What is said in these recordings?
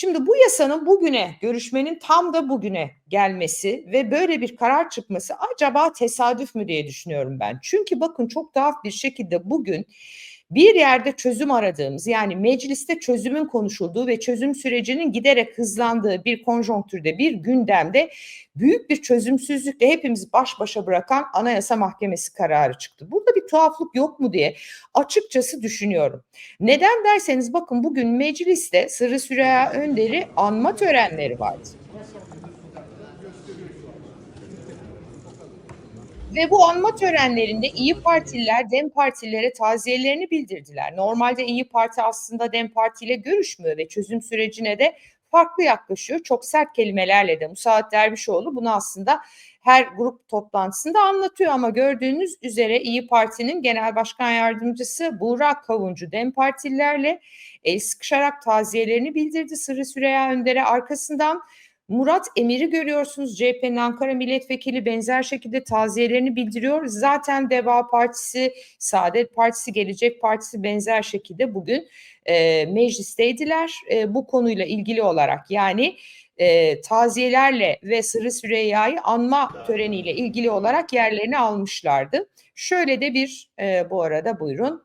Şimdi bu yasanın bugüne, görüşmenin tam da bugüne gelmesi ve böyle bir karar çıkması acaba tesadüf mü diye düşünüyorum ben. Çünkü bakın çok tuhaf bir şekilde bugün bir yerde çözüm aradığımız yani mecliste çözümün konuşulduğu ve çözüm sürecinin giderek hızlandığı bir konjonktürde bir gündemde büyük bir çözümsüzlükle hepimizi baş başa bırakan Anayasa Mahkemesi kararı çıktı. Burada bir tuhaflık yok mu diye açıkçası düşünüyorum. Neden derseniz bakın bugün mecliste Sırrı Süreyya Önder'i anma törenleri vardı. Ve bu anma törenlerinde İyi Partililer Dem Partililere taziyelerini bildirdiler. Normalde İyi Parti aslında Dem Parti ile görüşmüyor ve çözüm sürecine de farklı yaklaşıyor. Çok sert kelimelerle de Musaat Dervişoğlu bunu aslında her grup toplantısında anlatıyor ama gördüğünüz üzere İyi Parti'nin Genel Başkan Yardımcısı Buğra Kavuncu Dem Partililerle el sıkışarak taziyelerini bildirdi Sırrı Süreyya Önder'e arkasından Murat Emir'i görüyorsunuz. CHP'nin Ankara Milletvekili benzer şekilde taziyelerini bildiriyor. Zaten Deva Partisi, Saadet Partisi, Gelecek Partisi benzer şekilde bugün e, meclisteydiler. E, bu konuyla ilgili olarak yani e, taziyelerle ve Sırrı Süreyya'yı anma töreniyle ilgili olarak yerlerini almışlardı. Şöyle de bir e, bu arada buyurun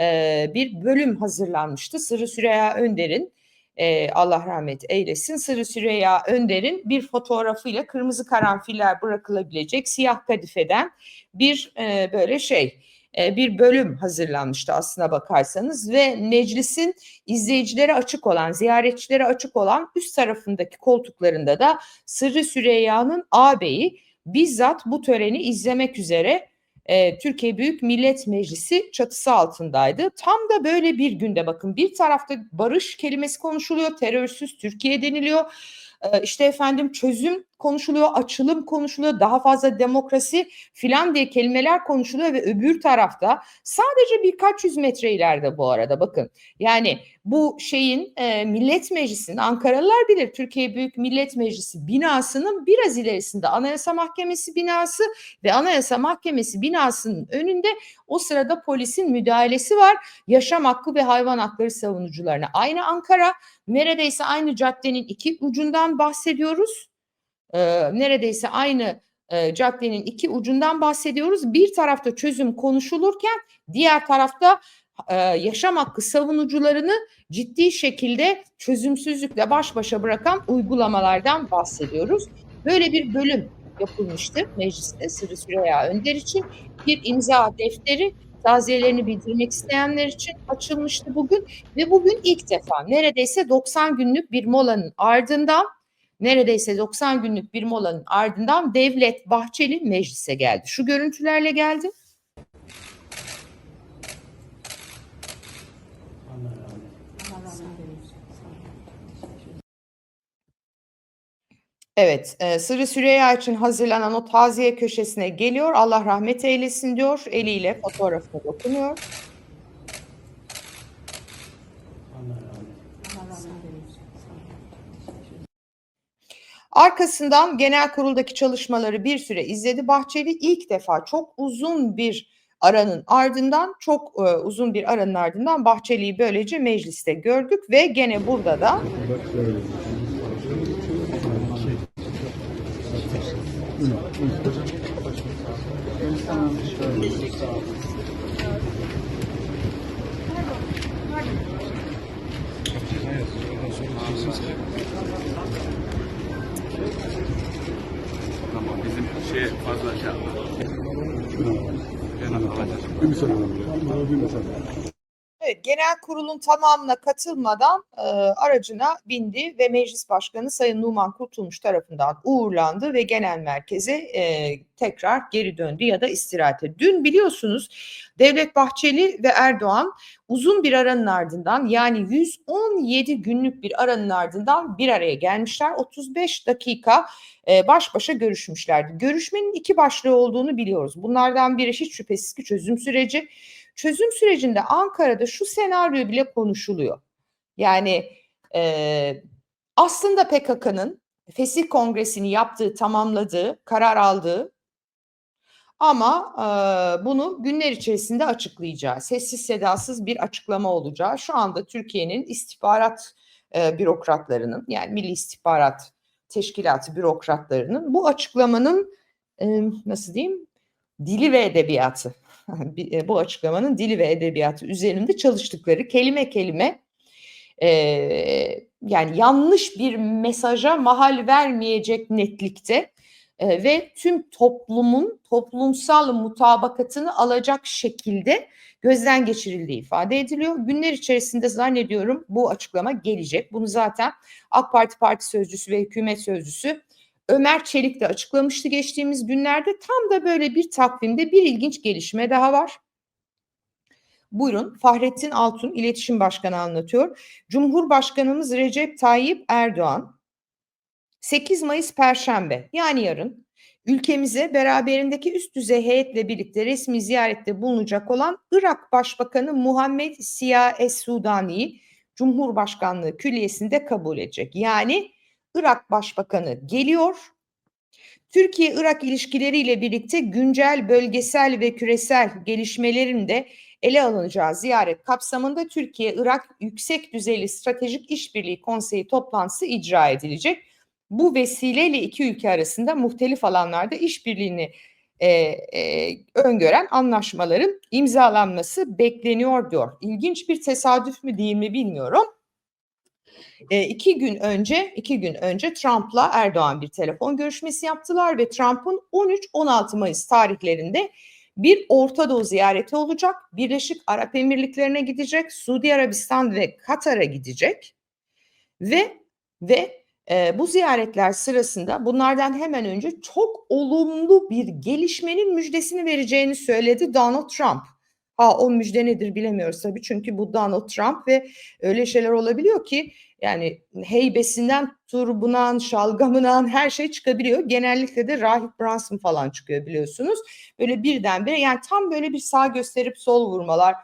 e, bir bölüm hazırlanmıştı. Sırrı Süreyya Önder'in e, Allah rahmet eylesin. Sırrı Süreyya Önder'in bir fotoğrafıyla kırmızı karanfiller bırakılabilecek siyah kadifeden bir e, böyle şey bir bölüm hazırlanmıştı aslına bakarsanız ve meclisin izleyicilere açık olan, ziyaretçilere açık olan üst tarafındaki koltuklarında da Sırrı Süreyya'nın ağabeyi bizzat bu töreni izlemek üzere e, Türkiye Büyük Millet Meclisi çatısı altındaydı. Tam da böyle bir günde bakın bir tarafta barış kelimesi konuşuluyor, terörsüz Türkiye deniliyor. E, işte efendim çözüm konuşuluyor, açılım konuşuluyor, daha fazla demokrasi filan diye kelimeler konuşuluyor ve öbür tarafta sadece birkaç yüz metre ileride bu arada bakın. Yani bu şeyin e, Millet Meclisi'nin Ankaralılar bilir Türkiye Büyük Millet Meclisi binasının biraz ilerisinde Anayasa Mahkemesi binası ve Anayasa Mahkemesi binasının önünde o sırada polisin müdahalesi var. Yaşam hakkı ve hayvan hakları savunucularına. Aynı Ankara neredeyse aynı caddenin iki ucundan bahsediyoruz e, neredeyse aynı e, caddenin iki ucundan bahsediyoruz. Bir tarafta çözüm konuşulurken diğer tarafta e, yaşam hakkı savunucularını ciddi şekilde çözümsüzlükle baş başa bırakan uygulamalardan bahsediyoruz. Böyle bir bölüm yapılmıştı mecliste Sırrı Süreyya Önder için bir imza defteri taziyelerini bildirmek isteyenler için açılmıştı bugün ve bugün ilk defa neredeyse 90 günlük bir molanın ardından neredeyse 90 günlük bir molanın ardından Devlet Bahçeli meclise geldi. Şu görüntülerle geldi. Evet, e, Sırrı Süreyya için hazırlanan o taziye köşesine geliyor. Allah rahmet eylesin diyor. Eliyle fotoğrafına dokunuyor. Arkasından genel kuruldaki çalışmaları bir süre izledi. Bahçeli ilk defa çok uzun bir aranın ardından çok e, uzun bir aranın ardından Bahçeli'yi böylece mecliste gördük ve gene burada da Tamam bizim şey fazla şey yapma. Ben alacağım. Bir müsaade alabilir. Bir müsaade. Evet, genel kurulun tamamına katılmadan e, aracına bindi ve Meclis Başkanı Sayın Numan Kurtulmuş tarafından uğurlandı ve genel merkeze e, tekrar geri döndü ya da istirahate. Dün biliyorsunuz Devlet Bahçeli ve Erdoğan uzun bir aranın ardından yani 117 günlük bir aranın ardından bir araya gelmişler. 35 dakika e, baş başa görüşmüşlerdi. Görüşmenin iki başlığı olduğunu biliyoruz. Bunlardan biri hiç şüphesiz ki çözüm süreci. Çözüm sürecinde Ankara'da şu senaryo bile konuşuluyor. Yani e, aslında PKK'nın Fesih Kongresi'ni yaptığı, tamamladığı, karar aldığı ama e, bunu günler içerisinde açıklayacağı, sessiz sedasız bir açıklama olacağı şu anda Türkiye'nin istihbarat e, bürokratlarının yani Milli İstihbarat Teşkilatı bürokratlarının bu açıklamanın e, nasıl diyeyim dili ve edebiyatı bi- bu açıklamanın dili ve edebiyatı üzerinde çalıştıkları kelime kelime e, yani yanlış bir mesaja mahal vermeyecek netlikte e, ve tüm toplumun toplumsal mutabakatını alacak şekilde gözden geçirildiği ifade ediliyor. Günler içerisinde zannediyorum bu açıklama gelecek. Bunu zaten AK Parti Parti Sözcüsü ve Hükümet Sözcüsü Ömer Çelik de açıklamıştı geçtiğimiz günlerde. Tam da böyle bir takvimde bir ilginç gelişme daha var. Buyurun Fahrettin Altun İletişim Başkanı anlatıyor. Cumhurbaşkanımız Recep Tayyip Erdoğan 8 Mayıs Perşembe yani yarın ülkemize beraberindeki üst düzey heyetle birlikte resmi ziyarette bulunacak olan Irak Başbakanı Muhammed Siya Es-Sudani'yi Cumhurbaşkanlığı Külliyesi'nde kabul edecek. Yani Irak Başbakanı geliyor. Türkiye-Irak ilişkileriyle birlikte güncel, bölgesel ve küresel gelişmelerin de ele alınacağı ziyaret kapsamında Türkiye-Irak Yüksek Düzeyli Stratejik İşbirliği Konseyi toplantısı icra edilecek. Bu vesileyle iki ülke arasında muhtelif alanlarda işbirliğini e, e, öngören anlaşmaların imzalanması bekleniyor diyor. İlginç bir tesadüf mü değil mi bilmiyorum. E, iki gün önce, iki gün önce Trump'la Erdoğan bir telefon görüşmesi yaptılar ve Trump'ın 13-16 Mayıs tarihlerinde bir Orta Doğu ziyareti olacak. Birleşik Arap Emirlikleri'ne gidecek, Suudi Arabistan ve Katar'a gidecek ve ve e, bu ziyaretler sırasında bunlardan hemen önce çok olumlu bir gelişmenin müjdesini vereceğini söyledi Donald Trump. Ha o müjde nedir bilemiyoruz tabii çünkü bu Donald Trump ve öyle şeyler olabiliyor ki yani heybesinden turbunan, şalgamından her şey çıkabiliyor. Genellikle de Rahip Brunson falan çıkıyor biliyorsunuz. Böyle birdenbire yani tam böyle bir sağ gösterip sol vurmalar.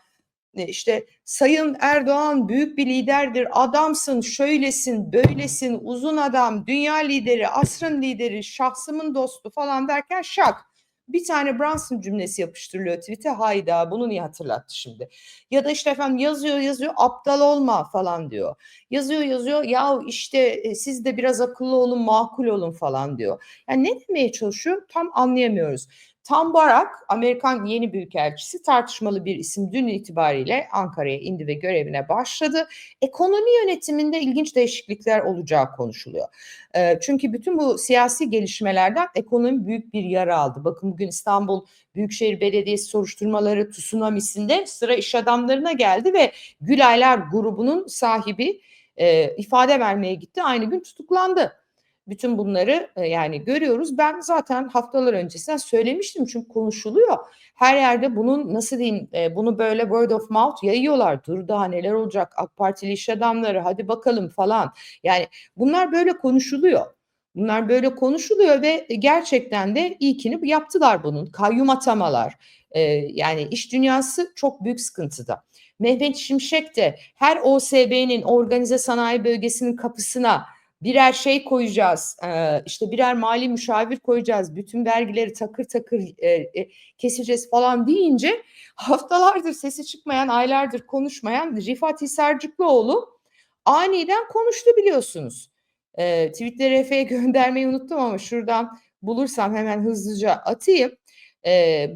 E, İşte Sayın Erdoğan büyük bir liderdir, adamsın, şöylesin, böylesin, uzun adam, dünya lideri, asrın lideri, şahsımın dostu falan derken şak. Bir tane Brunson cümlesi yapıştırılıyor tweet'e hayda bunu niye hatırlattı şimdi? Ya da işte efendim yazıyor yazıyor aptal olma falan diyor. Yazıyor yazıyor ya işte e, siz de biraz akıllı olun makul olun falan diyor. Yani ne demeye çalışıyor tam anlayamıyoruz. Tam Barak Amerikan yeni büyükelçisi tartışmalı bir isim dün itibariyle Ankara'ya indi ve görevine başladı. Ekonomi yönetiminde ilginç değişiklikler olacağı konuşuluyor. E, çünkü bütün bu siyasi gelişmelerden ekonomi büyük bir yara aldı. Bakın bugün İstanbul Büyükşehir Belediyesi soruşturmaları tsunamisinde sıra iş adamlarına geldi ve Gülaylar grubunun sahibi e, ifade vermeye gitti. Aynı gün tutuklandı. Bütün bunları e, yani görüyoruz. Ben zaten haftalar öncesinden söylemiştim çünkü konuşuluyor. Her yerde bunun nasıl diyeyim e, bunu böyle word of mouth yayıyorlar. Dur daha neler olacak AK Partili iş adamları hadi bakalım falan. Yani bunlar böyle konuşuluyor. Bunlar böyle konuşuluyor ve gerçekten de ilkini yaptılar bunun. Kayyum atamalar. e, yani iş dünyası çok büyük sıkıntıda. Mehmet Şimşek de her OSB'nin organize sanayi bölgesinin kapısına birer şey koyacağız, e, işte birer mali müşavir koyacağız, bütün vergileri takır takır e, e, keseceğiz falan deyince haftalardır sesi çıkmayan, aylardır konuşmayan Rifat Hisarcıklıoğlu aniden konuştu biliyorsunuz. E, tweetleri Efe'ye göndermeyi unuttum ama şuradan bulursam hemen hızlıca atayım.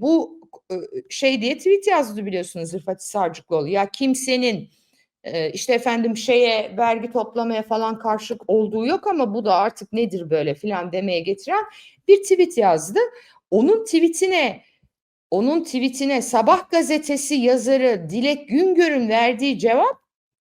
Bu şey diye tweet yazdı biliyorsunuz Rifat Hisarcıklıoğlu. Ya kimsenin e, işte efendim şeye vergi toplamaya falan karşılık olduğu yok ama bu da artık nedir böyle filan demeye getiren bir tweet yazdı. Onun tweetine onun tweetine Sabah gazetesi yazarı Dilek Güngör'ün verdiği cevap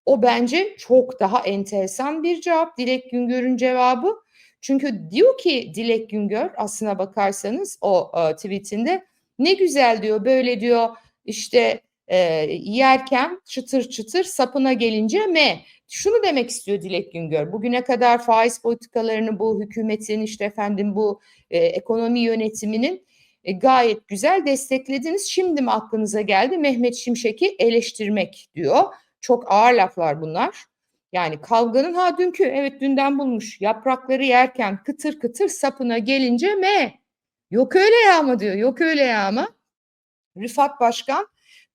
o bence çok daha enteresan bir cevap Dilek Güngör'ün cevabı. Çünkü diyor ki Dilek Güngör aslına bakarsanız o e, tweetinde ne güzel diyor böyle diyor işte e, yerken çıtır çıtır sapına gelince me. Şunu demek istiyor Dilek Güngör. Bugüne kadar faiz politikalarını bu hükümetin işte efendim bu e, ekonomi yönetiminin e, gayet güzel desteklediniz. Şimdi mi aklınıza geldi Mehmet Şimşek'i eleştirmek diyor. Çok ağır laflar bunlar. Yani kavganın ha dünkü evet dünden bulmuş yaprakları yerken kıtır kıtır sapına gelince me. Yok öyle ya mı diyor. Yok öyle ya mı? Rıfat Başkan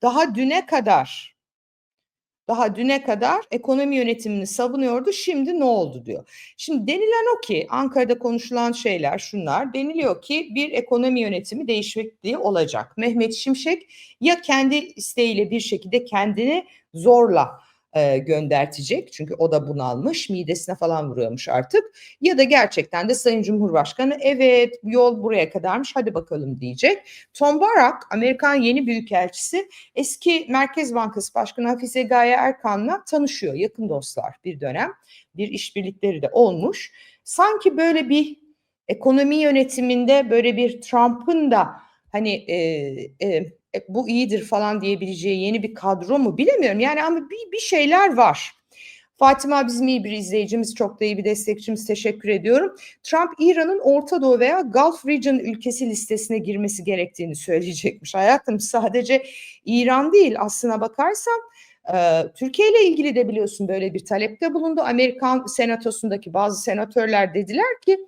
daha düne kadar Daha düne kadar ekonomi yönetimini savunuyordu. Şimdi ne oldu diyor. Şimdi denilen o ki Ankara'da konuşulan şeyler şunlar. Deniliyor ki bir ekonomi yönetimi değişikliği olacak. Mehmet Şimşek ya kendi isteğiyle bir şekilde kendini zorla e, göndertecek. Çünkü o da bunalmış, midesine falan vuruyormuş artık. Ya da gerçekten de Sayın Cumhurbaşkanı evet yol buraya kadarmış hadi bakalım diyecek. Tom Barak, Amerikan yeni büyükelçisi eski Merkez Bankası Başkanı Hafize Gaye Erkan'la tanışıyor. Yakın dostlar bir dönem. Bir işbirlikleri de olmuş. Sanki böyle bir ekonomi yönetiminde böyle bir Trump'ın da hani e, e, e, bu iyidir falan diyebileceği yeni bir kadro mu bilemiyorum. Yani ama bir, bir şeyler var. Fatima bizim iyi bir izleyicimiz, çok da iyi bir destekçimiz. Teşekkür ediyorum. Trump İran'ın Orta Doğu veya Gulf Region ülkesi listesine girmesi gerektiğini söyleyecekmiş. Hayatım sadece İran değil aslına bakarsan e, Türkiye ile ilgili de biliyorsun böyle bir talepte bulundu. Amerikan senatosundaki bazı senatörler dediler ki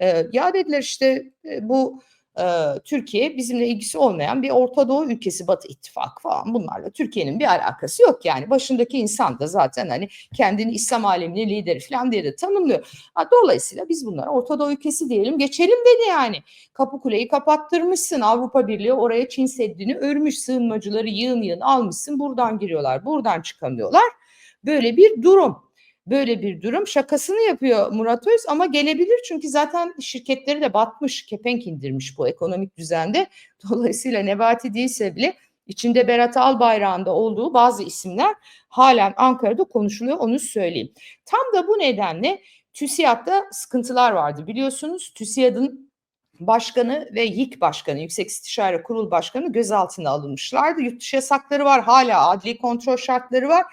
e, ya dediler işte bu e, Türkiye bizimle ilgisi olmayan bir Orta Doğu ülkesi Batı İttifakı falan bunlarla Türkiye'nin bir alakası yok yani başındaki insan da zaten hani kendini İslam aleminin lideri falan diye de tanımlıyor. Ha, dolayısıyla biz bunlara Orta Doğu ülkesi diyelim geçelim dedi yani. Kapıkuleyi kapattırmışsın Avrupa Birliği oraya Çin Seddi'ni örmüş sığınmacıları yığın yığın almışsın buradan giriyorlar buradan çıkamıyorlar. Böyle bir durum. Böyle bir durum şakasını yapıyor Murat Öz ama gelebilir çünkü zaten şirketleri de batmış, kepenk indirmiş bu ekonomik düzende. Dolayısıyla Nebati değilse bile içinde Berat Albayrak'ın olduğu bazı isimler halen Ankara'da konuşuluyor onu söyleyeyim. Tam da bu nedenle TÜSİAD'da sıkıntılar vardı biliyorsunuz. TÜSİAD'ın başkanı ve YİK başkanı, Yüksek İstişare Kurul Başkanı gözaltına alınmışlardı. Yurt dışı yasakları var, hala adli kontrol şartları var.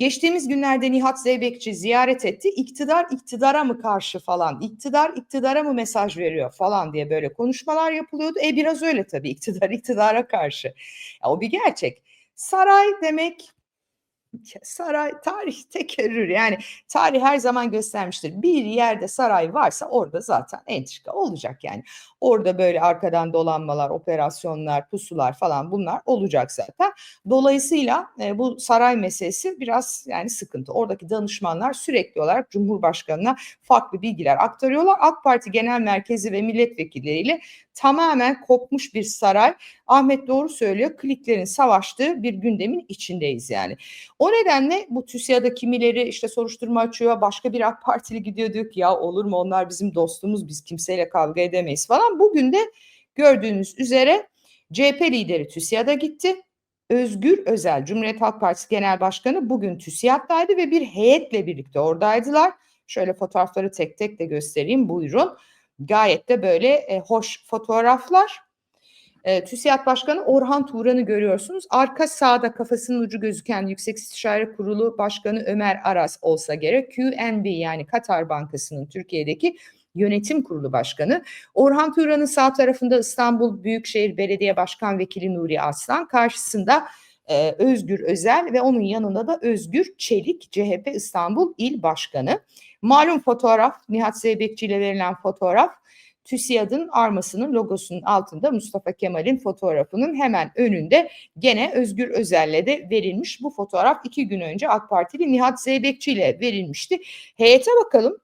Geçtiğimiz günlerde Nihat Zeybekçi ziyaret etti. İktidar iktidara mı karşı falan, iktidar iktidara mı mesaj veriyor falan diye böyle konuşmalar yapılıyordu. E biraz öyle tabii iktidar iktidara karşı. Ya, o bir gerçek. Saray demek saray tarih tekerrür yani tarih her zaman göstermiştir. Bir yerde saray varsa orada zaten entrika olacak yani. Orada böyle arkadan dolanmalar, operasyonlar, pusular falan bunlar olacak zaten. Dolayısıyla e, bu saray meselesi biraz yani sıkıntı. Oradaki danışmanlar sürekli olarak Cumhurbaşkanı'na farklı bilgiler aktarıyorlar. AK Parti Genel Merkezi ve milletvekilleriyle tamamen kopmuş bir saray. Ahmet doğru söylüyor. Kliklerin savaştığı bir gündemin içindeyiz yani. Nedenle bu TÜSİAD'a kimileri işte soruşturma açıyor. Başka bir AK Partili gidiyor diyor ki ya olur mu onlar bizim dostumuz biz kimseyle kavga edemeyiz falan. Bugün de gördüğünüz üzere CHP lideri TÜSİAD'a gitti. Özgür Özel, Cumhuriyet Halk Partisi Genel Başkanı bugün TÜSİAD'daydı ve bir heyetle birlikte oradaydılar. Şöyle fotoğrafları tek tek de göstereyim buyurun. Gayet de böyle e, hoş fotoğraflar. E, TÜSİAD Başkanı Orhan Turan'ı görüyorsunuz. Arka sağda kafasının ucu gözüken Yüksek İstişare Kurulu Başkanı Ömer Aras olsa gerek. QNB yani Katar Bankası'nın Türkiye'deki Yönetim Kurulu Başkanı. Orhan Turan'ın sağ tarafında İstanbul Büyükşehir Belediye Başkan Vekili Nuri Aslan. Karşısında e, Özgür Özel ve onun yanında da Özgür Çelik CHP İstanbul İl Başkanı. Malum fotoğraf Nihat Zeybekçi ile verilen fotoğraf TÜSİAD'ın armasının logosunun altında Mustafa Kemal'in fotoğrafının hemen önünde gene Özgür Özel'le de verilmiş. Bu fotoğraf iki gün önce AK Partili Nihat Zeybekçi ile verilmişti. Heyete bakalım.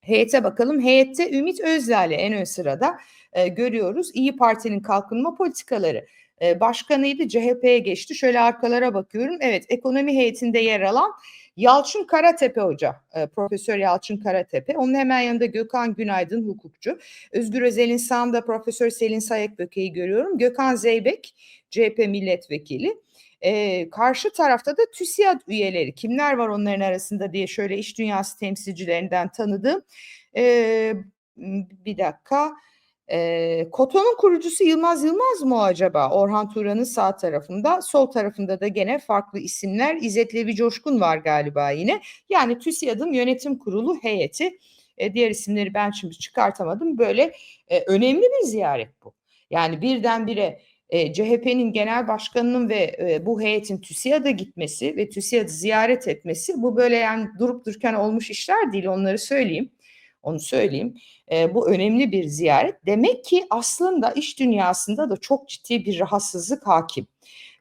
Heyete bakalım. Heyette Ümit Özdağ'la en ön sırada e, görüyoruz. İyi Parti'nin kalkınma politikaları e, başkanıydı. CHP'ye geçti. Şöyle arkalara bakıyorum. Evet ekonomi heyetinde yer alan Yalçın Karatepe Hoca, e, Profesör Yalçın Karatepe. Onun hemen yanında Gökhan Günaydın hukukçu. Özgür Özel'in sağında Profesör Selin Sayekböke'yi görüyorum. Gökhan Zeybek, CHP milletvekili. E, karşı tarafta da TÜSİAD üyeleri. Kimler var onların arasında diye şöyle iş dünyası temsilcilerinden tanıdığım. E, bir dakika. E, Koto'nun kurucusu Yılmaz Yılmaz mı acaba? Orhan Turan'ın sağ tarafında. Sol tarafında da gene farklı isimler. İzzet Levi Coşkun var galiba yine. Yani TÜSİAD'ın yönetim kurulu heyeti. E, diğer isimleri ben şimdi çıkartamadım. Böyle e, önemli bir ziyaret bu. Yani birdenbire e, CHP'nin genel başkanının ve e, bu heyetin TÜSİAD'a gitmesi ve TÜSİAD'ı ziyaret etmesi bu böyle yani durup dururken olmuş işler değil onları söyleyeyim. Onu söyleyeyim. E, bu önemli bir ziyaret. Demek ki aslında iş dünyasında da çok ciddi bir rahatsızlık hakim.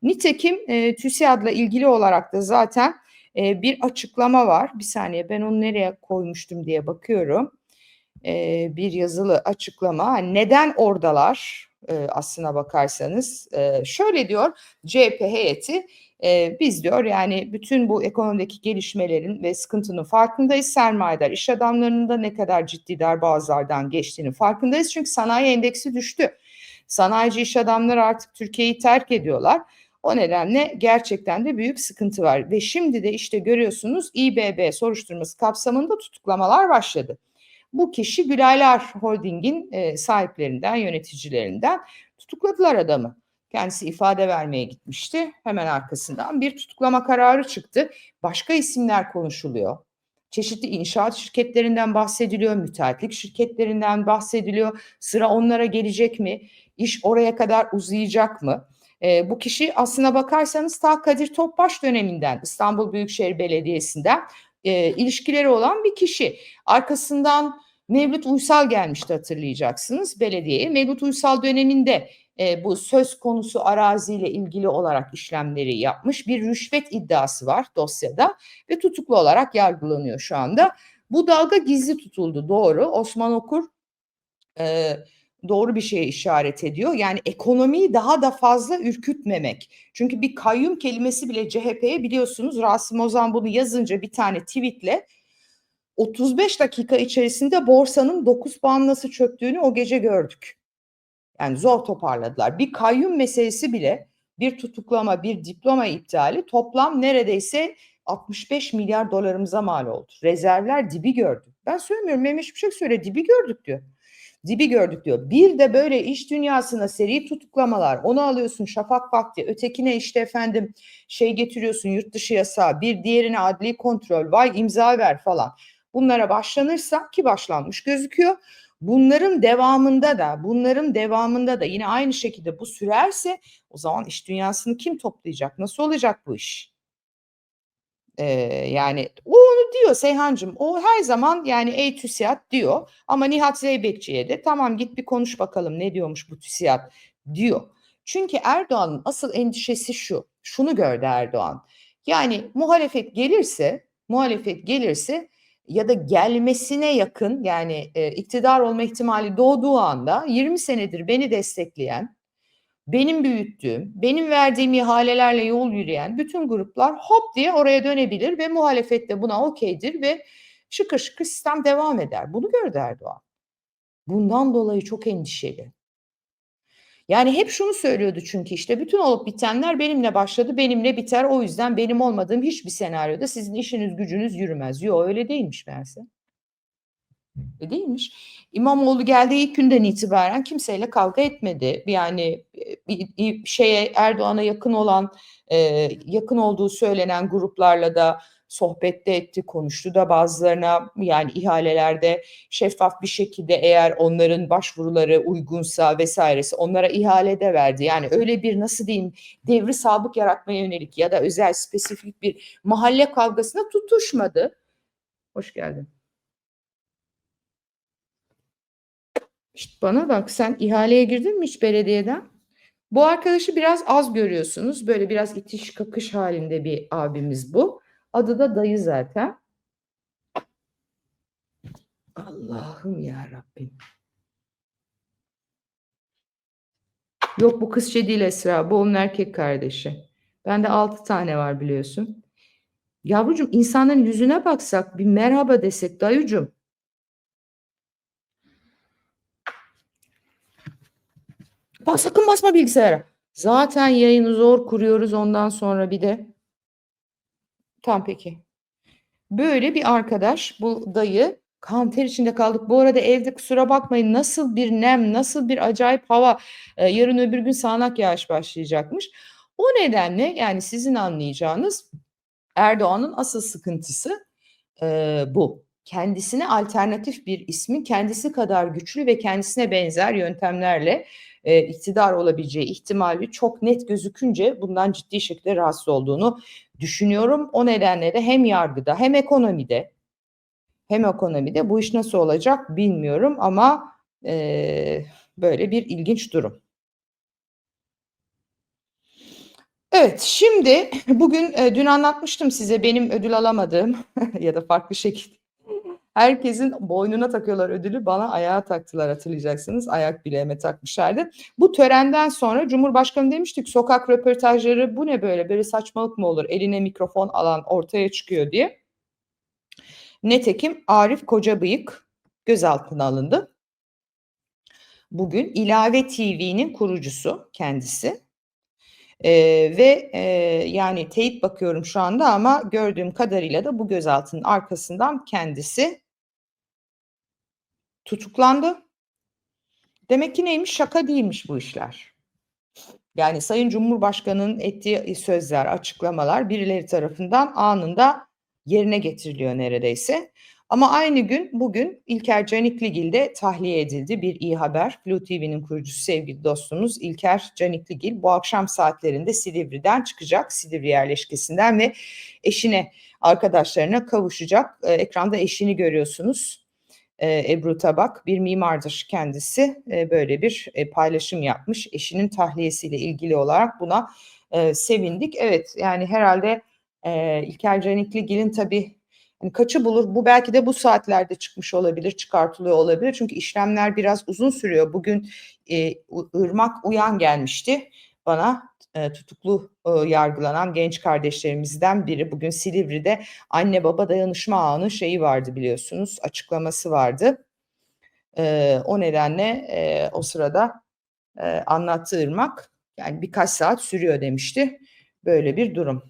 Nitekim e, TÜSİAD'la ilgili olarak da zaten e, bir açıklama var. Bir saniye ben onu nereye koymuştum diye bakıyorum. E, bir yazılı açıklama. Neden oradalar e, aslına bakarsanız? E, şöyle diyor CHP heyeti e, biz diyor yani bütün bu ekonomideki gelişmelerin ve sıkıntının farkındayız. Sermayedar iş adamlarının da ne kadar ciddi darbağızlardan geçtiğini farkındayız. Çünkü sanayi endeksi düştü. Sanayici iş adamları artık Türkiye'yi terk ediyorlar. O nedenle gerçekten de büyük sıkıntı var. Ve şimdi de işte görüyorsunuz İBB soruşturması kapsamında tutuklamalar başladı. Bu kişi Gülaylar Holding'in e, sahiplerinden, yöneticilerinden tutukladılar adamı. Kendisi ifade vermeye gitmişti. Hemen arkasından bir tutuklama kararı çıktı. Başka isimler konuşuluyor. Çeşitli inşaat şirketlerinden bahsediliyor, müteahhitlik şirketlerinden bahsediliyor. Sıra onlara gelecek mi? İş oraya kadar uzayacak mı? E, bu kişi aslına bakarsanız ta Kadir Topbaş döneminden İstanbul Büyükşehir Belediyesi'nden e, ilişkileri olan bir kişi. Arkasından Mevlüt Uysal gelmişti hatırlayacaksınız belediyeye. Mevlüt Uysal döneminde e, bu söz konusu araziyle ilgili olarak işlemleri yapmış. Bir rüşvet iddiası var dosyada ve tutuklu olarak yargılanıyor şu anda. Bu dalga gizli tutuldu doğru. Osman Okur e, doğru bir şeye işaret ediyor. Yani ekonomiyi daha da fazla ürkütmemek. Çünkü bir kayyum kelimesi bile CHP'ye biliyorsunuz Rasim Ozan bunu yazınca bir tane tweetle 35 dakika içerisinde borsanın 9 puan çöktüğünü o gece gördük. Yani zor toparladılar. Bir kayyum meselesi bile bir tutuklama, bir diploma iptali toplam neredeyse 65 milyar dolarımıza mal oldu. Rezervler dibi gördü. Ben söylemiyorum Mehmet Şimşek söyle dibi gördük diyor. Dibi gördük diyor. Bir de böyle iş dünyasına seri tutuklamalar. Onu alıyorsun şafak vakti. Ötekine işte efendim şey getiriyorsun yurt dışı yasağı. Bir diğerine adli kontrol. Vay imza ver falan. Bunlara başlanırsa ki başlanmış gözüküyor. Bunların devamında da bunların devamında da yine aynı şekilde bu sürerse o zaman iş dünyasını kim toplayacak? Nasıl olacak bu iş? Ee, yani o onu diyor Seyhancığım. O her zaman yani ey TÜSİAD diyor. Ama Nihat Zeybekçi'ye de tamam git bir konuş bakalım ne diyormuş bu TÜSİAD diyor. Çünkü Erdoğan'ın asıl endişesi şu. Şunu gördü Erdoğan. Yani muhalefet gelirse, muhalefet gelirse ya da gelmesine yakın yani e, iktidar olma ihtimali doğduğu anda 20 senedir beni destekleyen, benim büyüttüğüm, benim verdiğim ihalelerle yol yürüyen bütün gruplar hop diye oraya dönebilir ve muhalefet de buna okeydir ve şıkır şıkır sistem devam eder. Bunu gördü Erdoğan. Bundan dolayı çok endişeli. Yani hep şunu söylüyordu çünkü işte bütün olup bitenler benimle başladı, benimle biter. O yüzden benim olmadığım hiçbir senaryoda sizin işiniz gücünüz yürümez. Yok öyle değilmiş meğerse. Öyle değilmiş. İmamoğlu geldiği ilk günden itibaren kimseyle kavga etmedi. Yani bir şeye Erdoğan'a yakın olan, e, yakın olduğu söylenen gruplarla da sohbette etti, konuştu da bazılarına yani ihalelerde şeffaf bir şekilde eğer onların başvuruları uygunsa vesairesi onlara ihale de verdi. Yani öyle bir nasıl diyeyim devri sabık yaratmaya yönelik ya da özel spesifik bir mahalle kavgasına tutuşmadı. Hoş geldin. İşte bana bak sen ihaleye girdin mi hiç belediyeden? Bu arkadaşı biraz az görüyorsunuz. Böyle biraz itiş kakış halinde bir abimiz bu. Adı da dayı zaten. Allah'ım ya Rabbim. Yok bu kız şey değil Esra. Bu onun erkek kardeşi. Bende altı tane var biliyorsun. Yavrucuğum insanların yüzüne baksak bir merhaba desek dayıcım. Bak sakın basma bilgisayara. Zaten yayını zor kuruyoruz ondan sonra bir de. Tamam peki. Böyle bir arkadaş bu dayı kanter içinde kaldık. Bu arada evde kusura bakmayın nasıl bir nem, nasıl bir acayip hava. Ee, yarın öbür gün sağanak yağış başlayacakmış. O nedenle yani sizin anlayacağınız Erdoğan'ın asıl sıkıntısı e, bu. Kendisine alternatif bir ismin kendisi kadar güçlü ve kendisine benzer yöntemlerle e, iktidar olabileceği ihtimali çok net gözükünce bundan ciddi şekilde rahatsız olduğunu düşünüyorum. O nedenle de hem yargıda hem ekonomide hem ekonomide bu iş nasıl olacak bilmiyorum ama e, böyle bir ilginç durum. Evet, şimdi bugün e, dün anlatmıştım size benim ödül alamadığım ya da farklı şekilde herkesin boynuna takıyorlar ödülü bana ayağa taktılar hatırlayacaksınız ayak bileğime takmışlardı. Bu törenden sonra Cumhurbaşkanı demiştik sokak röportajları bu ne böyle böyle saçmalık mı olur eline mikrofon alan ortaya çıkıyor diye. Netekim Arif Kocabıyık gözaltına alındı. Bugün İlave TV'nin kurucusu kendisi. Eee, ve, eee, yani teyit bakıyorum şu anda ama gördüğüm kadarıyla da bu gözaltının arkasından kendisi tutuklandı. Demek ki neymiş? Şaka değilmiş bu işler. Yani Sayın Cumhurbaşkanı'nın ettiği sözler, açıklamalar birileri tarafından anında yerine getiriliyor neredeyse. Ama aynı gün bugün İlker Canikligil de tahliye edildi. Bir iyi haber. Blue TV'nin kurucusu sevgili dostumuz İlker Canikligil bu akşam saatlerinde Silivri'den çıkacak. Silivri yerleşkesinden ve eşine, arkadaşlarına kavuşacak. Eee, ekranda eşini görüyorsunuz. Eee, Ebru Tabak bir mimardır kendisi. Eee, böyle bir, eee, paylaşım yapmış. Eşinin tahliyesiyle ilgili olarak buna, eee, sevindik. Evet, yani herhâlde, eee, İlker Canikligil'in tabii, hani, kaçı bulur? Bu belki de bu saatlerde çıkmış olabilir, çıkartılıyor olabilir. Çünkü işlemler biraz uzun sürüyor. Bugün, U Irmak Uyan gelmişti bana. Eee, tutuklu, ııı, yargılanan genç kardeşlerimizden biri. Bugün Silivri'de anne baba dayanışma ağının şeyi vardı biliyorsunuz, açıklaması vardı. Eee, o nedenle, eee, o sırada, eee, anlattı Irmak. Yani birkaç saat sürüyor demişti. Böyle bir durum.